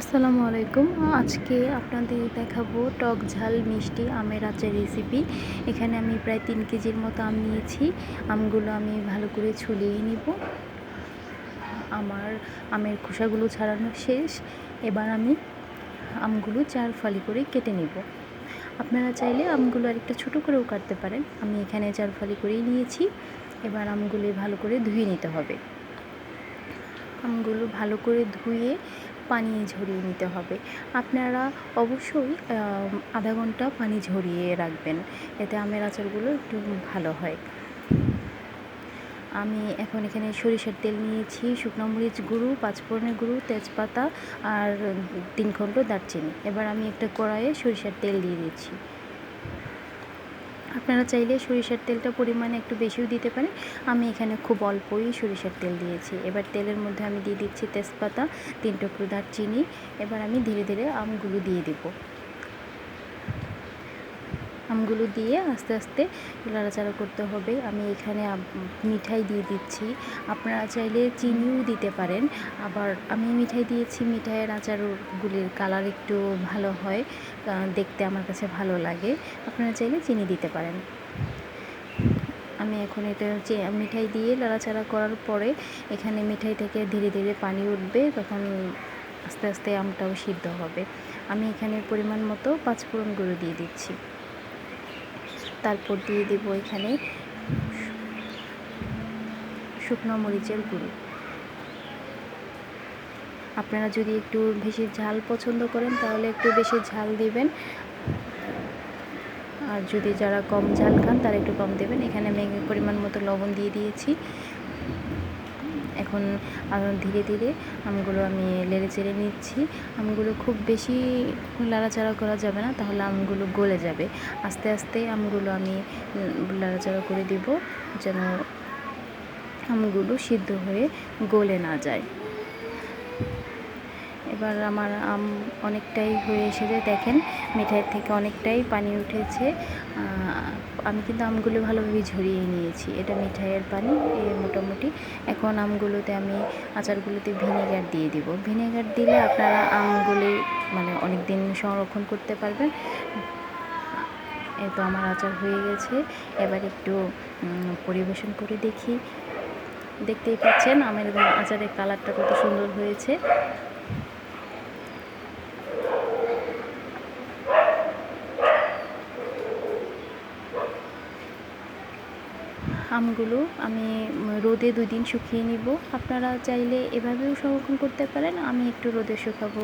আসসালামু আলাইকুম। আজকে আপনাদের দেখাবো টক ঝাল মিষ্টি আমের আচার রেসিপি এখানে আমি প্রায় তিন কেজির মতো আম নিয়েছি। আমগুলো আমি ভালো করে ছুলিয়ে নিব। আমার আমের খোসাগুলো ছাড়ানো শেষ। এবার আমি আমগুলো চার ফালি করে কেটে নিব। আপনারা চাইলে আমগুলো আরেকটা ছোটো করেও কাটতে পারেন। আমি এখানে চার ফালি করেই নিয়েছি। এবার আমগুলো ভালো করে ধুয়ে নিতে হবে। আমগুলো ভালো করে ধুয়ে পানি ঝরিয়ে নিতে হবে। আপনারা অবশ্যই আধা ঘণ্টা পানি ঝরিয়ে রাখবেন। এতে আমের আচারগুলো একটু ভালো হয়। আমি এখন এখানে সরিষার তেল নিয়েছি, শুকনো মরিচ গুঁড়ো পাঁচফোড়নের গুঁড়ো, তেজপাতা আর তিন খণ্ড দারচিনি। এবার আমি একটা কড়াইয়ে সরিষার তেল দিয়ে দিচ্ছি। আপনারা চাইলে সরিষার তেলটা পরিমাণে একটু বেশিও দিতে পারেন। আমি এখানে খুব অল্পই সরিষার তেল দিয়েছি। এবার তেলের মধ্যে আমি দিয়ে দিচ্ছি তেজপাতা, তিন টুকরো দারচিনি। এবার আমি ধীরে ধীরে আমগুলো দিয়ে দেবো। আমগুলো দিয়ে আস্তে আস্তে নাড়াচাড়া করতে হবে। আমি এখানে মিঠাই দিয়ে দিচ্ছি। আপনারা চাইলে চিনিও দিতে পারেন। আবার আমি মিঠাই দিয়েছি, মিঠাইয়ের আচারগুলির কালার একটু ভালো হয় দেখতে আমার কাছে ভালো লাগে। আপনারা চাইলে চিনি দিতে পারেন। আমি এখন এটা হচ্ছে মিঠাই দিয়ে নাড়াচাড়া করার পরে এখানে মিঠাই থেকে ধীরে ধীরে পানি উঠবে, তখন আস্তে আস্তে আমটাও সিদ্ধ হবে। আমি এখানে পরিমাণ মতো পাঁচ পাঁচফোড়ন গুঁড়ো দিয়ে দিচ্ছি। তারপর দিয়ে দেবো এখানে শুকনো মরিচের গুঁড়ো। আপনারা যদি একটু বেশি ঝাল পছন্দ করেন, তাহলে একটু বেশি ঝাল দিবেন। আর যদি যারা কম ঝাল খান, তারা একটু কম দেবেন। এখানে আমি পরিমাণ মতো লবণ দিয়ে দিয়েছি। এখন ধীরে ধীরে আমগুলো আমি লেড়ে চেড়ে নিচ্ছি। আমগুলো খুব বেশি লাড়াচাড়া করা যাবে না, তাহলে আমগুলো গলে যাবে। আস্তে আস্তে আমগুলো আমি লাড়াচাড়া করে দিব, যেন আমগুলো সিদ্ধ হয়ে গলে না যায়। এবার আমার আম অনেকটাই হয়ে এসেছে, দেখেন, মিঠাইয়ের থেকে অনেকটাই পানি উঠেছে। আমি কিন্তু আমগুলো ভালোভাবে ঝরিয়ে নিয়েছি। এটা মিঠাইয়ের পানি, এ মোটামুটি। এখন আমগুলোতে আমি আচারগুলোতে ভিনেগার দিয়ে দিব। ভিনেগার দিলে আপনারা আমগুলি মানে অনেক দিন সংরক্ষণ করতে পারবেন। এ তো আমার আচার হয়ে গেছে। এবার একটু পরিবেশন করে দেখি। দেখতেই পাচ্ছেন আমের আচারের কালারটা কত সুন্দর হয়েছে। আমগুলো আমি রোদে দুই দিন শুকিয়ে নিব। আপনারা চাইলে এভাবেও সংরক্ষণ করতে পারেন, আমি একটু রোদে শুকাবো।